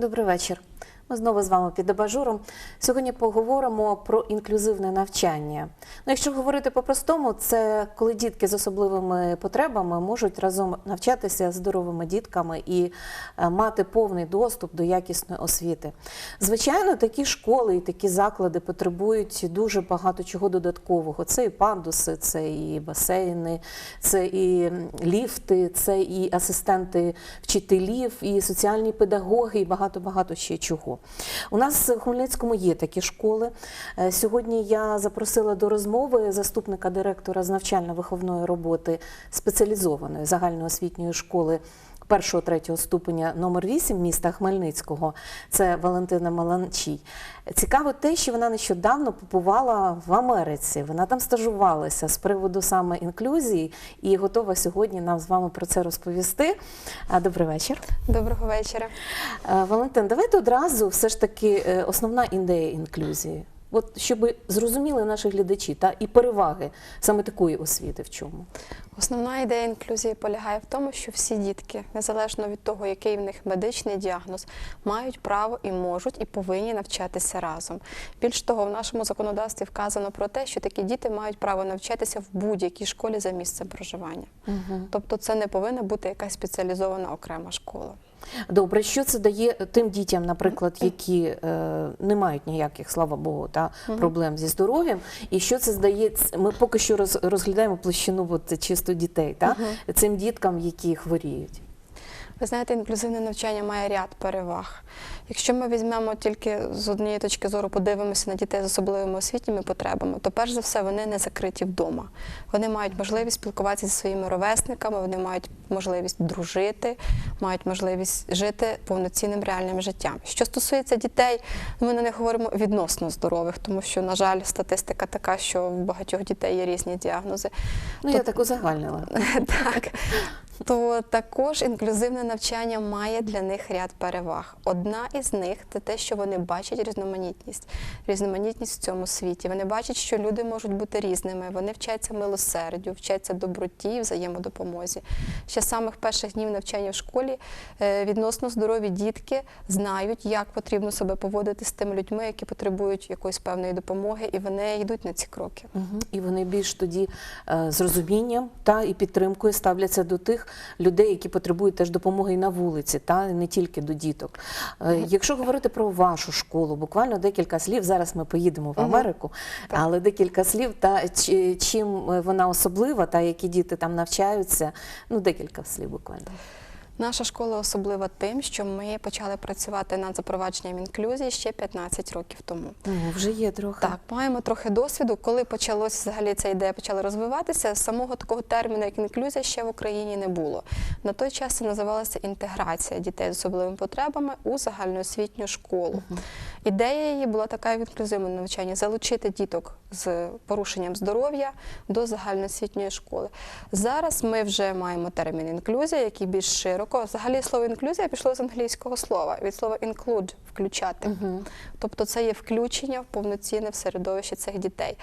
Добрий вечір. Ми знову з вами під абажуром. Сьогодні поговоримо про інклюзивне навчання. Ну, якщо говорити по-простому, це коли дітки з особливими потребами можуть разом навчатися здоровими дітками і е, мати повний доступ до якісної освіти. Звичайно, такі школи і такі заклади потребують дуже багато чого додаткового. Це і пандуси, це і басейни, це і ліфти, це і асистенти вчителів, і соціальні педагоги, і багато-багато ще чого. У нас в Хмельницькому є такі школи. Е, Сьогодні я запросила до розмови заступника директора з навчально-виховної роботи спеціалізованої загальноосвітньої школи. Першого третього ступеня номер 8 міста Хмельницького це Валентина Маланчій. Цікаво те, що вона нещодавно побувала в Америці. Вона там стажувалася з приводу саме інклюзії і готова сьогодні нам з вами про це розповісти. Добрий вечір. Доброго вечора. Е, Валентин, давайте одразу все ж таки е, основна ідея інклюзії. От щоб зрозуміли наші глядачі та і переваги саме такої освіти в чому. Основна ідея інклюзії полягає в тому, що всі дітки, незалежно від того, який в них медичний діагноз, мають право і можуть і повинні навчатися разом. Більш того, в нашому законодавстві вказано про те, що такі діти мають право навчатися в будь-якій школі за місцем проживання. Тобто, це не повинна бути якась спеціалізована окрема школа. Добре, що це дає тим дітям, наприклад, які е, не мають ніяких, слава Богу, та проблем зі здоров'ям, і що це здає? Ми поки що роз, розглядаємо площину от, чисто дітей, та цим діткам, які хворіють. Ви знаєте, інклюзивне навчання має ряд переваг. Якщо ми візьмемо тільки з однієї точки зору, подивимося на дітей з особливими освітніми потребами, то перш за все вони не закриті вдома. Вони мають можливість спілкуватися зі своїми ровесниками, вони мають можливість дружити, мають можливість жити повноцінним реальним життям. Що стосується дітей, ми на них говоримо відносно здорових, тому що, на жаль, статистика така, що в багатьох дітей є різні діагнози. Ну, я так узагальнила. Так. То також інклюзивне навчання має для них ряд переваг. Одна із них це те, що вони бачать різноманітність, різноманітність в цьому світі. Вони бачать, що люди можуть бути різними. Вони вчаться милосердю, вчаться доброті, взаємодопомозі. Ще з самих перших днів навчання в школі е, відносно здорові дітки знають, як потрібно себе поводити з тими людьми, які потребують якоїсь певної допомоги, і вони йдуть на ці кроки. Мгм. І вони більш тоді е, з розумінням та і підтримкою ставляться до тих людей, які потребують теж допомоги і на вулиці, та не тільки до діток. Е, Якщо говорити про вашу школу, буквально декілька слів. Зараз ми поїдемо в Америку, але декілька слів, та чим е, вона особлива, та які діти там навчаються. Ну, декілька слів буквально. Наша школа особлива тим, що ми почали працювати над запровадженням інклюзії ще 15 років тому. Ну, вже є трохи. Так, маємо трохи досвіду. Коли почалось взагалі ця ідея почала розвиватися, самого такого терміну, як інклюзія, ще в Україні не було. На той час це називалася інтеграція дітей з особливими потребами у загальноосвітню школу. Ідея її була така в інклюзивному навчанні залучити діток з порушенням здоров'я до загальноосвітньої школи. Зараз ми вже маємо термін інклюзія, який більш широко. Взагалі слово інклюзія пішло з англійського слова від слова include включати. Тобто це є включення в повноцінне в середовище цих дітей.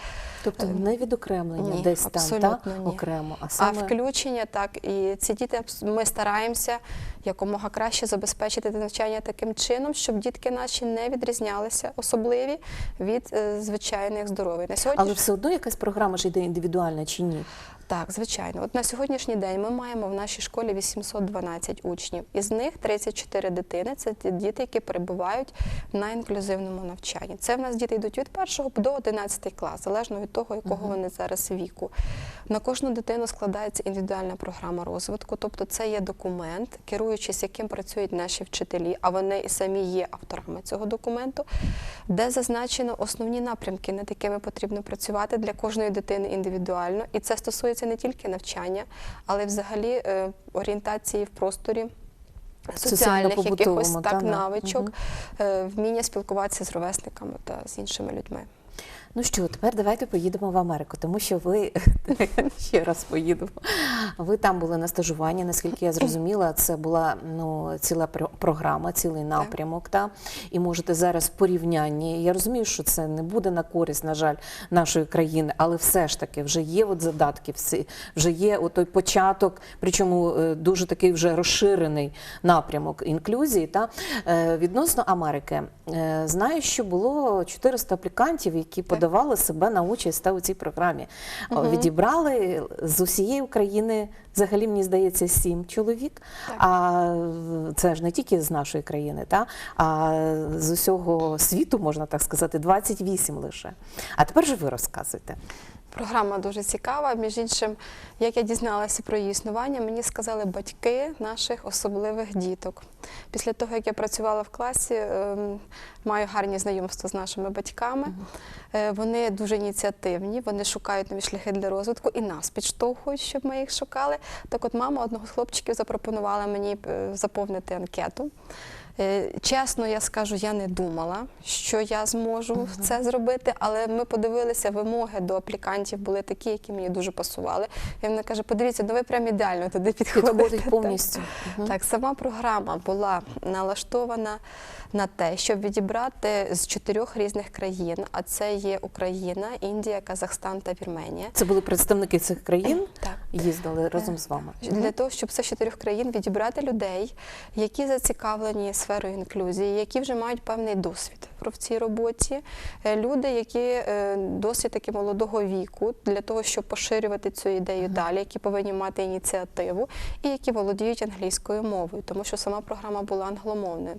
Тобто не відокремлення Ні, десь там та, ні. окремо, а саме... А включення так, і ці діти ми стараємося якомога краще забезпечити навчання таким чином, щоб дітки наші не відрізнялися особливі від е, звичайних здорових. На сьогодні але все одно якась програма ж йде індивідуальна чи ні? Так, звичайно. От на сьогоднішній день ми маємо в нашій школі 812 учнів. Із них 34 дитини це ті діти, які перебувають на інклюзивному навчанні. Це в нас діти йдуть від 1 до 11 клас, залежно від того, якого вони зараз віку. На кожну дитину складається індивідуальна програма розвитку, тобто це є документ, керуючись яким працюють наші вчителі, а вони і самі є авторами цього документу, де зазначено основні напрямки, над якими потрібно працювати для кожної дитини індивідуально. І це стосується не тільки навчання, але взагалі е, орієнтації в просторі. Соціальних якихось так навичок, е, вміння спілкуватися з ровесниками та з іншими людьми. Ну що, тепер давайте поїдемо в Америку, тому що ви ще раз поїдемо. Ви там були на стажуванні, наскільки я зрозуміла, це була ну, ціла програма, цілий напрямок. Та? І можете зараз в порівнянні. Я розумію, що це не буде на користь, на жаль, нашої країни, але все ж таки вже є от задатки, всі- вже є той початок, причому е, дуже такий вже розширений напрямок інклюзії. Та? Е, Відносно Америки, е, знаю, що було 400 аплікантів, які подавали себе на участь та, у цій програмі. О, Відібрали з усієї України, взагалі, мені здається, сім чоловік. Так. А це ж не тільки з нашої країни, та? а з усього світу, можна так сказати, 28 лише. А тепер же ви розказуйте. Програма дуже цікава. Між іншим, як я дізналася про її існування, мені сказали батьки наших особливих діток. Після того, як я працювала в класі, ем, маю гарні знайомства з нашими батьками. Е, Вони дуже ініціативні, вони шукають нові шляхи для розвитку і нас підштовхують, щоб ми їх шукали. Так от мама одного з хлопчиків запропонувала мені е, заповнити анкету. Е, Чесно, я скажу, я не думала, що я зможу це зробити, але ми подивилися, вимоги до аплікантів були такі, які мені дуже пасували. І вона каже: подивіться, ну ви прям ідеально туди підходите. Підходить повністю. Мгм. Так, сама програма була налаштована на те, щоб відібрати з чотирьох різних країн, а це є Україна, Індія, Казахстан та Вірменія. Це були представники цих країн, Так. їздили разом з вами. Для того, щоб з чотирьох країн відібрати людей, які зацікавлені сферою інклюзії, які вже мають певний досвід в цій роботі, Е, люди, які е, досить таки молодого віку, для того, щоб поширювати цю ідею далі, які повинні мати ініціативу, і які володіють англійською мовою, тому що сама програма була англомовною.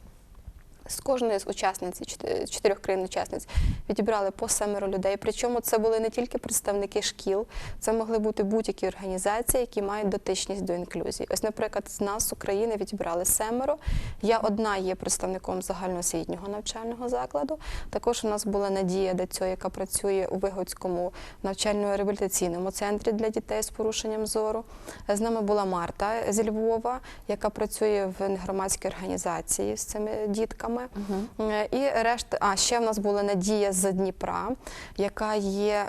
З кожної з учасниць, чотирьох країн-учасниць, відібрали по семеро людей. Причому це були не тільки представники шкіл, це могли бути будь-які організації, які мають дотичність до інклюзії. Ось, наприклад, з нас з України відібрали семеро. Я одна є представником загальноосвітнього навчального закладу. Також у нас була Надія Дацьо, яка працює у Вигодському навчально-реабілітаційному центрі для дітей з порушенням зору. З нами була Марта зі Львова, яка працює в громадській організації з цими дітками. Е, І решта, а ще в нас була Надія з Дніпра, яка є.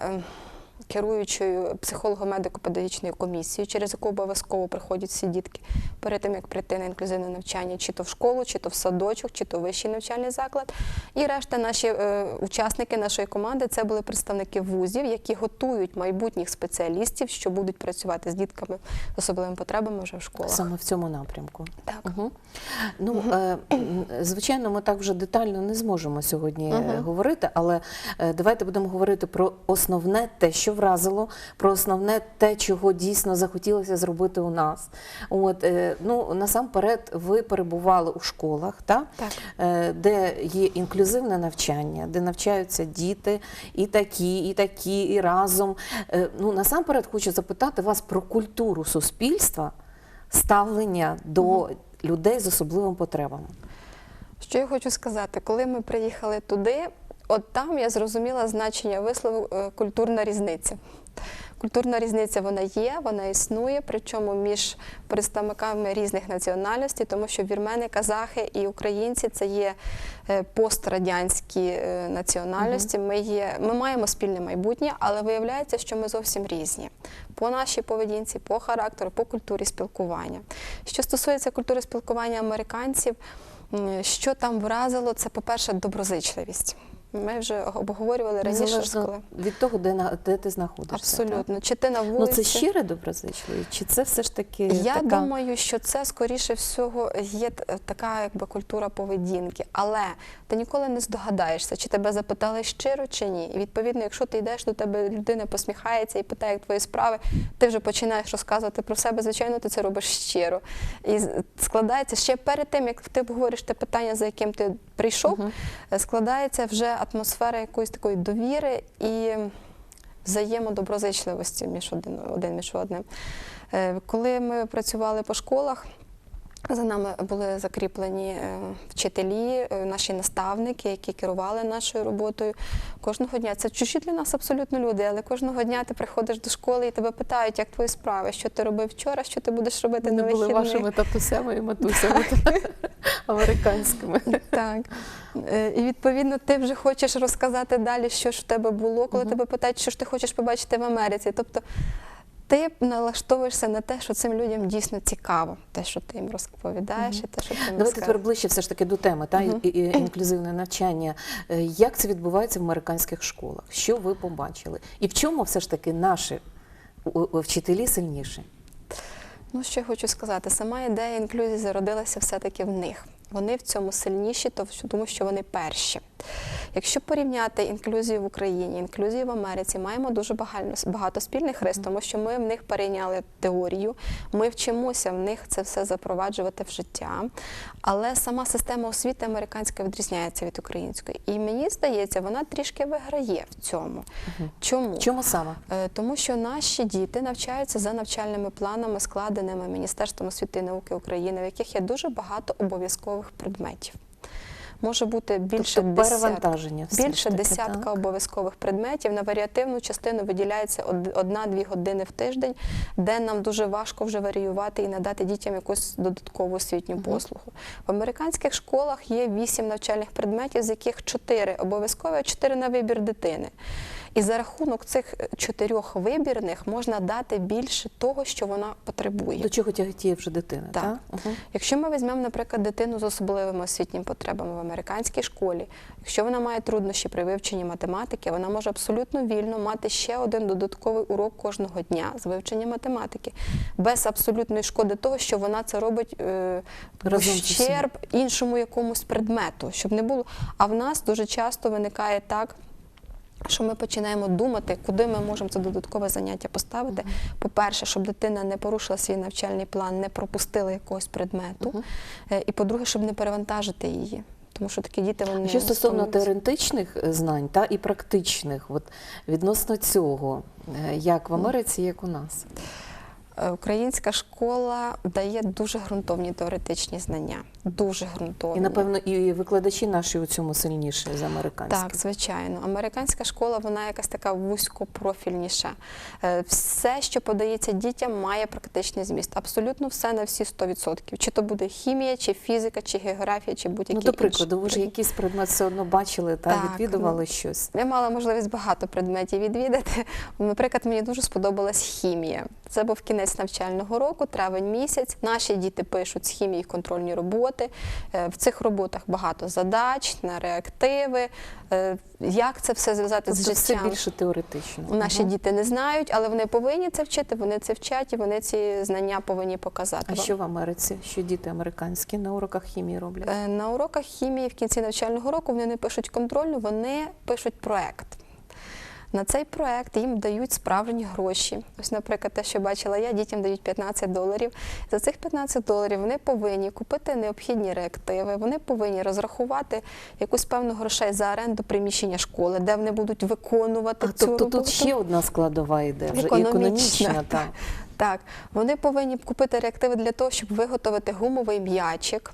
Керуючою психолого-медико-педагогічною комісією, через яку обов'язково приходять всі дітки перед тим, як прийти на інклюзивне навчання, чи то в школу, чи то в садочок, чи то в вищий навчальний заклад. І решта наші е, учасники нашої команди це були представники вузів, які готують майбутніх спеціалістів, що будуть працювати з дітками з особливими потребами вже в школах. Саме в цьому напрямку. Так. Угу. Ну, е, звичайно, ми так вже детально не зможемо сьогодні Мгм. говорити, але е, давайте будемо говорити про основне те, що вразило, про основне те, чого дійсно захотілося зробити у нас. От, е, ну, насамперед, ви перебували у школах, та? Так. Е, де є інклюзивне навчання, де навчаються діти і такі, і такі, і разом. Е, Ну, насамперед хочу запитати вас про культуру суспільства, ставлення до людей з особливими потребами. Що я хочу сказати, коли ми приїхали туди, от там я зрозуміла значення вислову е, культурна різниця. Культурна різниця вона є, вона існує, причому між представниками різних національностей, тому що вірмени, казахи і українці це є е, пострадянські е, національності. Ми, є, ми маємо спільне майбутнє, але виявляється, що ми зовсім різні по нашій поведінці, по характеру, по культурі спілкування. Що стосується культури спілкування американців, що там вразило, це, по-перше, доброзичливість. Ми вже обговорювали раніше. Незалежно коли- від того, де, на- де ти знаходишся. Абсолютно. Чи ти на Так? вулиці? Ну, це щире доброзичливість, чи це все ж таки Я така... думаю, що це скоріше всього є така якби культура поведінки, але ти ніколи не здогадаєшся, чи тебе запитали щиро чи ні. І відповідно, якщо ти йдеш до тебе, людина посміхається і питає, як твої справи, ти вже починаєш розказувати про себе. Звичайно, ти це робиш щиро. І складається ще перед тим, як ти обговориш те питання, за яким ти прийшов, угу. складається вже атмосфера якоїсь такої довіри і взаємодоброзичливості між один, один між одним. Е, Коли ми працювали по школах, За нами були закріплені е, вчителі, е, наші наставники, які керували нашою роботою. Кожного дня це чужі для нас абсолютно люди, але кожного дня ти приходиш до школи і тебе питають, як твої справи, що ти робив вчора, що ти будеш робити Вони на були вашими татусями і матусями американськими. Так. Е, І відповідно ти вже хочеш розказати далі, що ж в тебе було, коли тебе питають, що ж ти хочеш побачити в Америці. Тобто ти налаштовуєшся на те, що цим людям дійсно цікаво, те, що ти їм розповідаєш, і те, що ти їм Давайте тепер ближче все ж таки до теми та і- і- і інклюзивне навчання. Е, Як це відбувається в американських школах? Що ви побачили? І в чому все ж таки наші у- у- вчителі сильніші? Ну, що я хочу сказати, сама ідея інклюзії зародилася все-таки в них. Вони в цьому сильніші, то- тому що вони перші. Якщо порівняти інклюзію в Україні, інклюзію в Америці, маємо дуже багато спільних рис, тому що ми в них перейняли теорію, ми вчимося в них це все запроваджувати в життя. Але сама система освіти американська відрізняється від української. І мені здається, вона трішки виграє в цьому. Чому? Чому саме? Е, Тому що наші діти навчаються за навчальними планами, складеними Міністерством освіти і науки України, в яких є дуже багато обов'язкових предметів. Може бути більше Тобто десятка, перевантаження ж більше таки, десятка так? обов'язкових предметів. На варіативну частину виділяється од- одна-дві години в тиждень, де нам дуже важко вже варіювати і надати дітям якусь додаткову освітню послугу. В американських школах є вісім навчальних предметів, з яких чотири обов'язкові, а чотири на вибір дитини. І за рахунок цих е, чотирьох вибірних можна дати більше того, що вона потребує. До чого тяготіє вже дитина? Так. Так. Угу. Якщо ми візьмемо, наприклад, дитину з особливими освітніми потребами в американській школі, якщо вона має труднощі при вивченні математики, вона може абсолютно вільно мати ще один додатковий урок кожного дня з вивчення математики, без абсолютної шкоди того, що вона це робить е, ущерб іншому якомусь предмету, щоб не було. А в нас дуже часто виникає так. Що ми починаємо думати, куди ми можемо це додаткове заняття поставити. По-перше, щоб дитина не порушила свій навчальний план, не пропустила якогось предмету. Е, І по-друге, щоб не перевантажити її. Тому що такі діти вони Що стосовно теоретичних е, знань та і практичних, от відносно цього, е, як в Америці, як у нас? Е, Українська школа дає дуже ґрунтовні теоретичні знання. Дуже ґрунтовні. І напевно і викладачі наші у цьому сильніші з американських. Так, звичайно. Американська школа вона якась така вузькопрофільніша. Е, Все, що подається дітям, має практичний зміст. Абсолютно все на всі 100%. Чи то буде хімія, чи фізика, чи географія, чи будь-які Ну, до прикладу, ви ж предмети. якийсь предмет все одно бачили та Так, відвідували ну, щось. Я мала можливість багато предметів відвідати. Наприклад, мені дуже сподобалась хімія. Це був кінець навчального року, травень місяць. Наші діти пишуть з хімії контрольні роботи. Е, В цих роботах багато задач на реактиви. Е, Як це все зв'язати з Тобто життям? більше теоретично. Наші Мгм. діти не знають, але вони повинні це вчити, вони це вчать і вони ці знання повинні показати. А вам. що в Америці? Що діти американські на уроках хімії роблять? Е, На уроках хімії в кінці навчального року вони не пишуть контрольну, вони пишуть проект. На цей проект їм дають справжні гроші. Ось, наприклад, те, що бачила я, дітям дають 15 доларів. За цих 15 доларів вони повинні купити необхідні реактиви, вони повинні розрахувати якусь певну грошей за оренду приміщення школи, де вони будуть виконувати А, цю тобто роботу. тут ще одна складова йде, вже Економічна. економічна. так. Так, вони повинні купити реактиви для того, щоб виготовити гумовий м'ячик.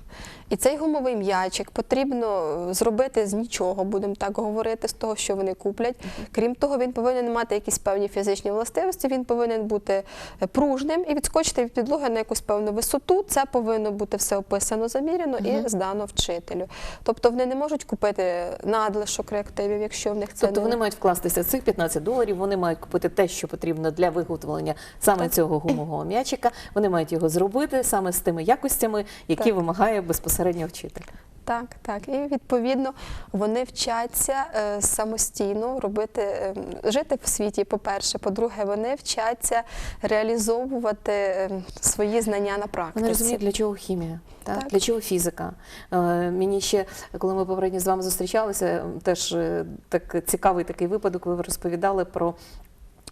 І цей гумовий м'ячик потрібно е, зробити з нічого, будемо так говорити, з того, що вони куплять. Крім того, він повинен мати якісь певні фізичні властивості, він повинен бути е, пружним і відскочити від підлоги на якусь певну висоту. Це повинно бути все описано, заміряно і здано вчителю. Тобто вони не можуть купити надлишок реактивів, якщо в них це Тобто не вони мають вкластися цих 15 доларів, вони мають купити те, що потрібно для виготовлення саме цього гумового м'ячика. Вони мають його зробити саме з тими якостями, які Так. вимагає безпосередньо вчитель. Так, так. І відповідно вони вчаться е, самостійно робити, е, жити в світі, по-перше. По-друге, вони вчаться реалізовувати е, свої знання на практиці. Вони розуміють, для чого хімія, так? Так. для чого фізика. Е, мені ще, коли ми попередньо з вами зустрічалися, теж е, так цікавий такий випадок, ви розповідали про.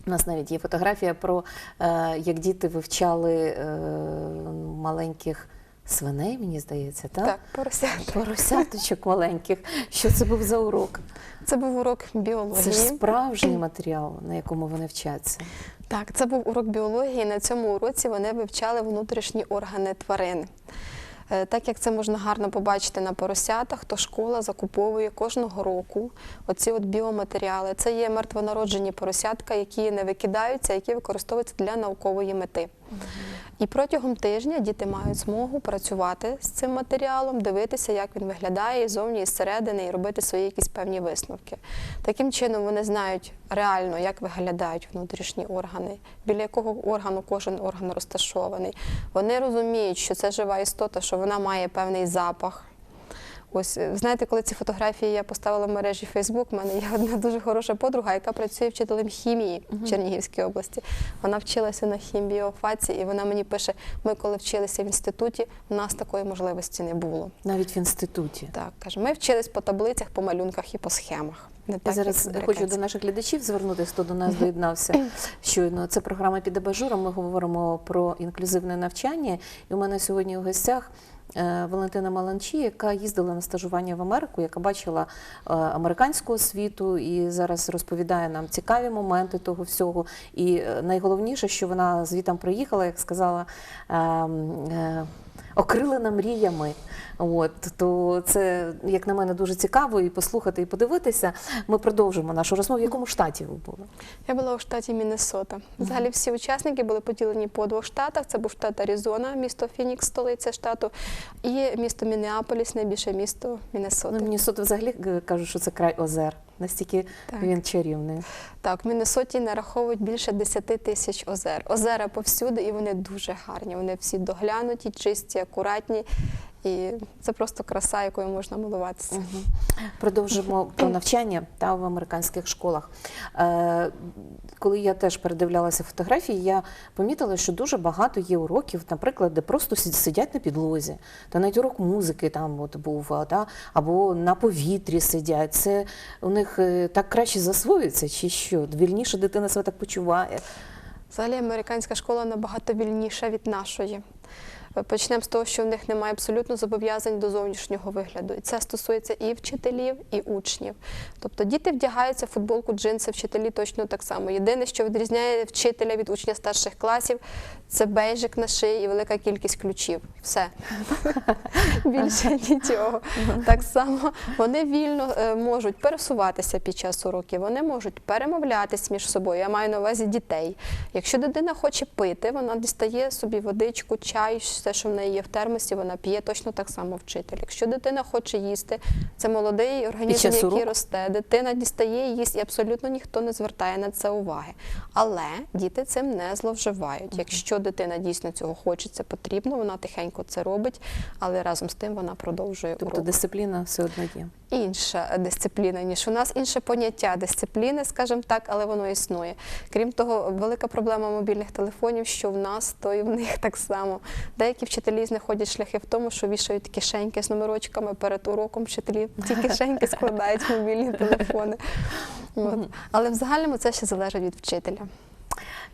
У нас навіть є фотографія про е, як діти вивчали е, маленьких свиней, мені здається, так? Так, поросята. Поросяточок маленьких. Що це був за урок? Це був урок біології. Це ж справжній матеріал, на якому вони вчаться. Так, це був урок біології. На цьому уроці вони вивчали внутрішні органи тварин. Е, Так як це можна гарно побачити на поросятах, то школа закуповує кожного року оці от біоматеріали. Це є мертвонароджені поросятка, які не викидаються, які використовуються для наукової мети. І протягом тижня діти мають змогу працювати з цим матеріалом, дивитися, як він виглядає і зовні, і зсередини, і робити свої якісь певні висновки. Таким чином вони знають реально, як виглядають внутрішні органи, біля якого органу кожен орган розташований. Вони розуміють, що це жива істота, що вона має певний запах. Ось е, знаєте, коли ці фотографії я поставила в мережі Фейсбук, в мене є одна дуже хороша подруга, яка працює вчителем хімії в Чернігівській області. Вона вчилася на хімбіофаці, і вона мені пише: ми коли вчилися в інституті, у нас такої можливості не було. Навіть в інституті. Так, каже, ми вчились по таблицях, по малюнках і по схемах. Не Я так, зараз хочу до наших глядачів звернутися, хто до нас доєднався щойно. Це програма під абажуром. Ми говоримо про інклюзивне навчання. І у мене сьогодні у гостях Валентина Маланчі, яка їздила на стажування в Америку, яка бачила е, американську освіту і зараз розповідає нам цікаві моменти того всього. І е, найголовніше, що вона звітом приїхала, як сказала. Окрилена мріями, от то це як на мене дуже цікаво і послухати, і подивитися. Ми продовжимо нашу розмову. В якому штаті ви були? Я була у штаті Міннесота. Взагалі всі учасники були поділені по двох штатах. Це був штат Аризона, місто Фінікс, столиця штату, і місто Мінеаполіс, найбільше місто Міннесоти. Ну, суто взагалі е, кажуть, що це край озер. Настільки Так. він чарівний. Так, в Міннесоті нараховують більше 10 тисяч озер. Озера повсюди, і вони дуже гарні. Вони всі доглянуті, чисті, акуратні. І це просто краса, якою можна милуватися. Мгм. Продовжимо про навчання та в американських школах. Е, коли я теж передивлялася фотографії, я помітила, що дуже багато є уроків, наприклад, де просто сидять на підлозі, та навіть урок музики там от був, та, або на повітрі сидять. Це у них е, так краще засвоюється, чи що? Вільніше дитина себе так почуває. Взагалі, американська школа набагато вільніша від нашої. Е, Почнемо з того, що в них немає абсолютно зобов'язань до зовнішнього вигляду. І це стосується і вчителів, і учнів. Тобто діти вдягаються в футболку, джинси, вчителі точно так само. Єдине, що відрізняє вчителя від учня старших класів, це бейжик на шиї і велика кількість ключів. Все. Більше нічого. Так само вони вільно е, можуть пересуватися під час уроків, вони можуть перемовлятись між собою. Я маю на увазі дітей. Якщо дитина хоче пити, вона дістає собі водичку, чай, все, що в неї є в термосі, вона п'є точно так само вчитель. Якщо дитина хоче їсти, це молодий організм, який росте. Дитина дістає і їсть, і абсолютно ніхто не звертає на це уваги. Але діти цим не зловживають. Якщо дитина дійсно цього хоче, це потрібно, вона тихенько це робить, але разом з тим вона продовжує Тобто урок. дисципліна все одно є. Інша дисципліна, ніж у нас, інше поняття дисципліни, скажімо так, але воно існує. Крім того, велика проблема мобільних телефонів, що в нас, то і в них так само. Деякі вчителі знаходять шляхи в тому, що вішають кишеньки з номерочками перед уроком. Вчителі ті кишеньки складають мобільні телефони. От. Але в загальному це ще залежить від вчителя.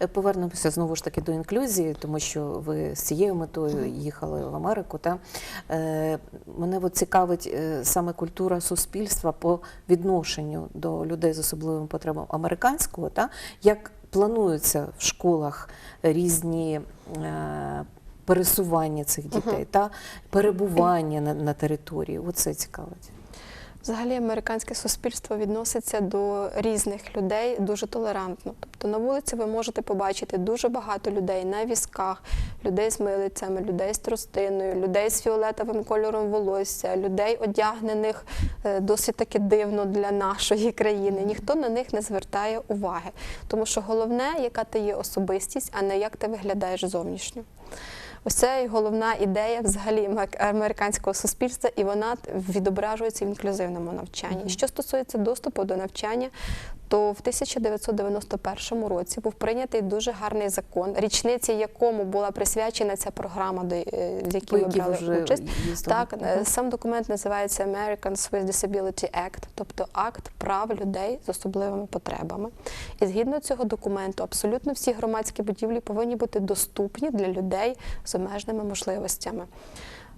Е, Повернемося знову ж таки до інклюзії, тому що ви з цією метою їхали в Америку. Та е, мене цікавить е, саме культура суспільства по відношенню до людей з особливими потребами американського, та як плануються в школах різні. Пересування цих дітей та перебування на, на території. Оце цікавить. Взагалі, американське суспільство відноситься до різних людей дуже толерантно. Тобто на вулиці ви можете побачити дуже багато людей на візках, людей з милицями, людей з тростиною, людей з фіолетовим кольором волосся, людей одягнених е, досить таки дивно для нашої країни. Ніхто на них не звертає уваги, тому що головне, яка ти є особистість, а не як ти виглядаєш зовнішньо. Ось це і головна ідея взагалі аме- американського суспільства, і вона відображується в інклюзивному навчанні. Що стосується доступу до навчання, то в 1991 році був прийнятий дуже гарний закон, річниці якому була присвячена ця програма, до е, якій ми брали участь. Так, е, сам документ називається Americans with Disability Act, тобто акт прав людей з особливими потребами. І згідно цього документу, абсолютно всі громадські будівлі повинні бути доступні для людей з обмеженими можливостями.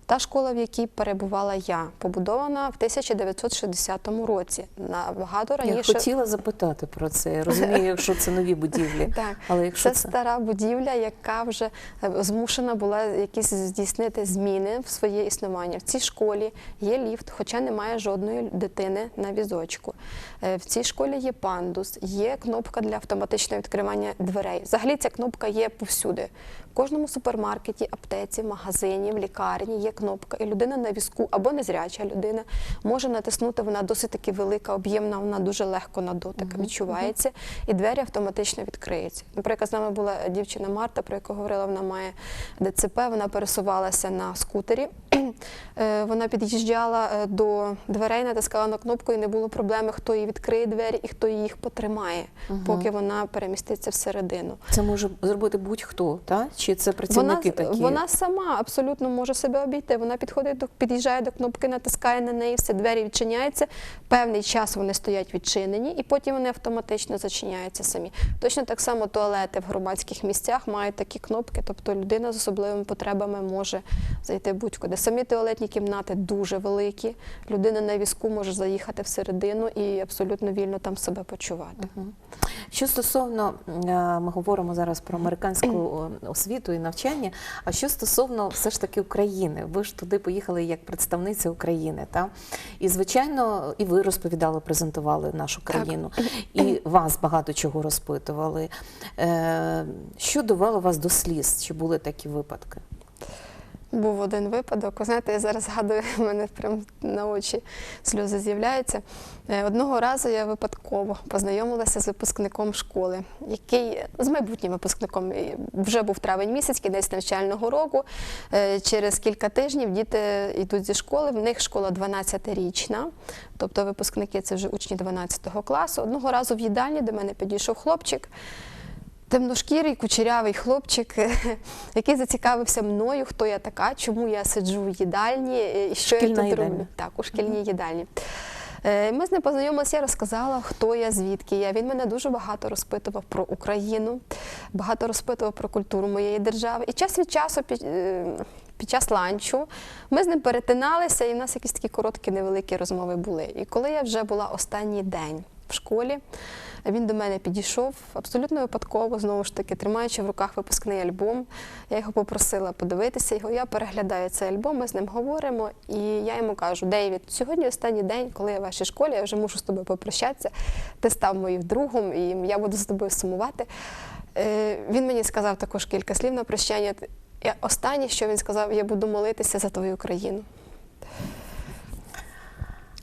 Та школа, в якій перебувала я, побудована в 1960 році. Набагато Я хотіла запитати про це. Я розумію, якщо це нові будівлі. Так, Але якщо це це, стара будівля, яка вже е, змушена була якісь здійснити зміни в своє існування. В цій школі є ліфт, хоча немає жодної дитини на візочку. Е, В цій школі є пандус, є кнопка для автоматичного відкривання дверей. Взагалі ця кнопка є повсюди. В кожному супермаркеті, аптеці, магазині, в лікарні є кнопка, і людина на візку або незряча людина може натиснути. Вона досить таки велика, об'ємна, вона дуже легко на дотик відчувається, і двері автоматично відкриються. Наприклад, з нами була дівчина Марта, про яку говорила, вона має ДЦП, вона пересувалася на скутері. Е, Вона під'їжджала е, до дверей, натискала на кнопку, і не було проблеми, хто їй відкриє двері і хто їх потримає, поки вона переміститься всередину. це може зробити будь-хто, та? чи це Вона, працівники такі? вона сама абсолютно може себе обійти. Вона підходить до під'їжджає до кнопки, натискає на неї, все двері відчиняються. Певний час вони стоять відчинені, і потім вони автоматично зачиняються самі. Точно так само туалети в громадських місцях мають такі кнопки, тобто людина з особливими потребами може зайти будь-куди. Самі туалетні кімнати дуже великі. Людина на візку може заїхати всередину і абсолютно вільно там себе почувати. Що стосовно, е, ми говоримо зараз про американську освіту і навчання, а що стосовно все ж таки України, ви ж туди поїхали як представниця України, та? І звичайно, і ви розповідали, презентували нашу країну, і вас багато чого розпитували. Е, Що довело вас до сліз? Чи були такі випадки? Був один випадок. Ви знаєте, я зараз згадую, в мене прям на очі сльози з'являються. Е, Одного разу я випадково познайомилася з випускником школи, який з майбутнім випускником вже був травень місяць, кінець навчального року. Е, Через кілька тижнів діти йдуть зі школи. В них школа 12-річна, тобто випускники це вже учні 12 класу. Одного разу в їдальні до мене підійшов хлопчик. Темношкірий, кучерявий хлопчик, який зацікавився мною, хто я така, чому я сиджу в їдальні е, і що Шкільна я тут їдальня. роблю. Так, у шкільній їдальні. Е, Ми з ним познайомилися, я розказала, хто я, звідки я. Він мене дуже багато розпитував про Україну, багато розпитував про культуру моєї держави. І час від часу під, е, під час ланчу ми з ним перетиналися, і в нас якісь такі короткі невеликі розмови були. І коли я вже була останній день в школі, він до мене підійшов абсолютно випадково, знову ж таки, тримаючи в руках випускний альбом. Я його попросила подивитися його. Я переглядаю цей альбом, ми з ним говоримо, і я йому кажу: Дейвід, сьогодні останній день, коли я в вашій школі, я вже мушу з тобою попрощатися. Ти став моїм другом, і я буду з тобою сумувати. Е, Він мені сказав також кілька слів на прощання. Останнє, що він сказав, я буду молитися за твою країну.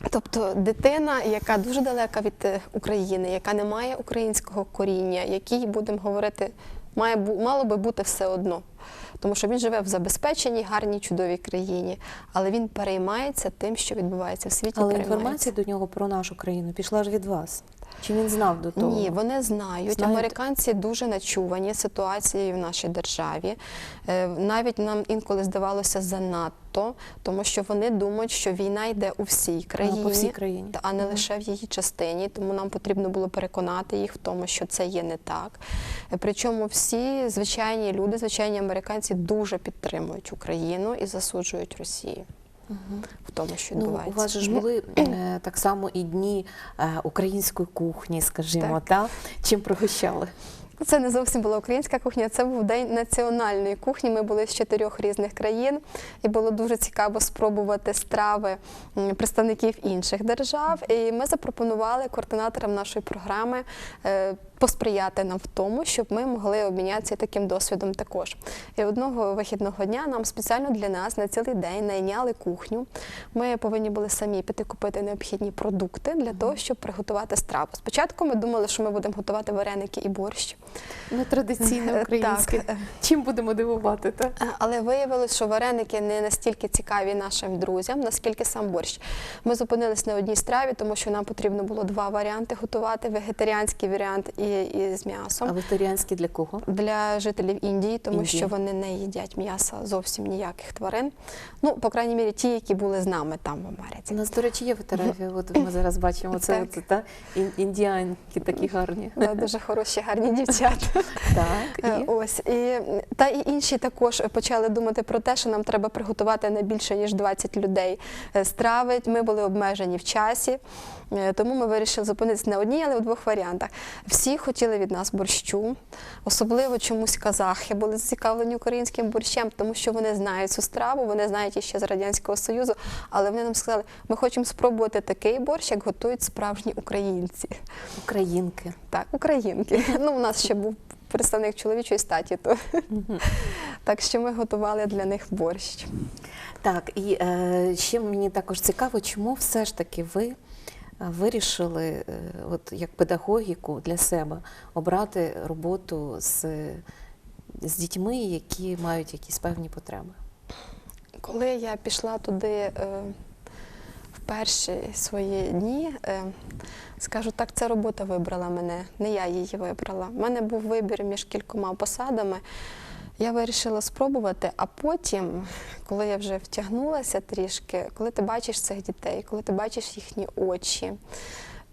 Тобто дитина, яка дуже далека від е, України, яка не має українського коріння, якій будемо говорити, має мало би бути все одно. Тому що він живе в забезпеченій, гарній, чудовій країні, але він переймається тим, що відбувається в світі. Але інформація до нього про нашу країну пішла ж від вас. Чи він знав до того? Ні, вони знають. Знають. Американці дуже начувані ситуацією в нашій державі. Е, Навіть нам інколи здавалося занадто, тому що вони думають, що війна йде у всій країні, по всій країні. а не лише в її частині. Тому нам потрібно було переконати їх в тому, що це є не так. Е, Причому всі звичайні люди, звичайні американці дуже підтримують Україну і засуджують Росію в тому, що Ну, у вас ж були е, так само і дні е, української кухні, скажімо, та? чим пригощали? Це не зовсім була українська кухня, це був день національної кухні. Ми були з чотирьох різних країн, і було дуже цікаво спробувати страви представників інших держав. І ми запропонували координаторам нашої програми е, посприяти нам в тому, щоб ми могли обмінятися таким досвідом також. І одного вихідного дня нам спеціально для нас на цілий день найняли кухню. Ми повинні були самі піти купити необхідні продукти для того, щоб приготувати страву. Спочатку ми думали, що ми будемо готувати вареники і борщ. Ну, традиційне Е, українське. Чим будемо дивувати? Та? Е, Але виявилось, що вареники не настільки цікаві нашим друзям, наскільки сам борщ. Ми зупинились на одній страві, тому що нам потрібно було два варіанти готувати: вегетаріанський варіант і і, і з А м'ясом. вегетаріанські для кого? Для жителів Індії, тому Індії. що вони не їдять м'яса зовсім ніяких тварин. Ну, по крайній мірі, ті, які були з нами там в У нас, до речі, є фотографія. От ми зараз бачимо це, Так. це та індіанки такі гарні. Да, Дуже хороші, гарні дівчата. Так, Е, і Ось і та і інші також почали думати про те, що нам треба приготувати не більше ніж 20 людей е, страви. Ми були обмежені в часі, е, тому ми вирішили зупинитися не одній, але в двох варіантах. Всі хотіли від нас борщу, особливо чомусь казахи були зацікавлені українським борщем, тому що вони знають цю страву, вони знають її ще з радянського союзу. Але вони нам сказали, ми хочемо спробувати такий борщ, як готують справжні українці. українки. Так, українки. Ну, у нас ще був представник чоловічої статі, то так що ми готували для них борщ. Так, і е, ще мені також цікаво, чому все ж таки ви вирішили, е, от як педагогіку для себе, обрати роботу з, з дітьми, які мають якісь певні потреби. Коли я пішла туди е, в перші свої дні, е, скажу так, ця робота вибрала мене, не я її вибрала. У мене був вибір між кількома посадами. Я вирішила спробувати, а потім, коли я вже втягнулася трішки, коли ти бачиш цих дітей, коли ти бачиш їхні очі,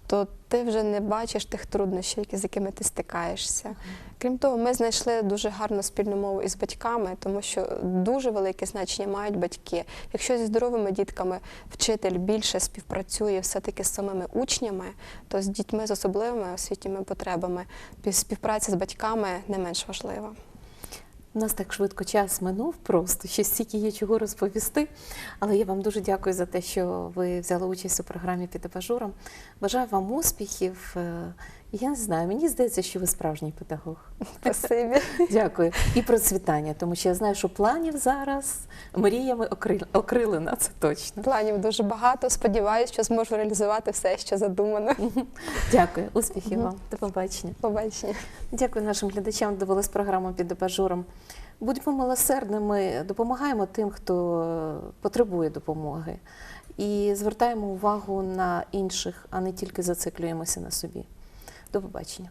то ти вже не бачиш тих труднощів, з якими ти стикаєшся. Крім того, ми знайшли дуже гарну спільну мову із батьками, тому що дуже велике значення мають батьки. Якщо зі здоровими дітками вчитель більше співпрацює все-таки з самими учнями, то з дітьми з особливими освітніми потребами пі- співпраця з батьками не менш важлива. У нас так швидко час минув просто, ще стільки є чого розповісти. Але я вам дуже дякую за те, що ви взяли участь у програмі під абажуром. Бажаю вам успіхів. Я не знаю, мені здається, що ви справжній педагог. Спасибі. Дякую. І процвітання, тому що я знаю, що планів зараз мріями окрил- окрилена, це точно. Планів дуже багато. Сподіваюся, що зможу реалізувати все, що задумано. Дякую, успіхів вам. До побачення. Побачення. Дякую нашим глядачам. Дивились програму під абажуром. Будьмо милосердними, допомагаємо тим, хто потребує допомоги. І звертаємо увагу на інших, а не тільки зациклюємося на собі. До побачення.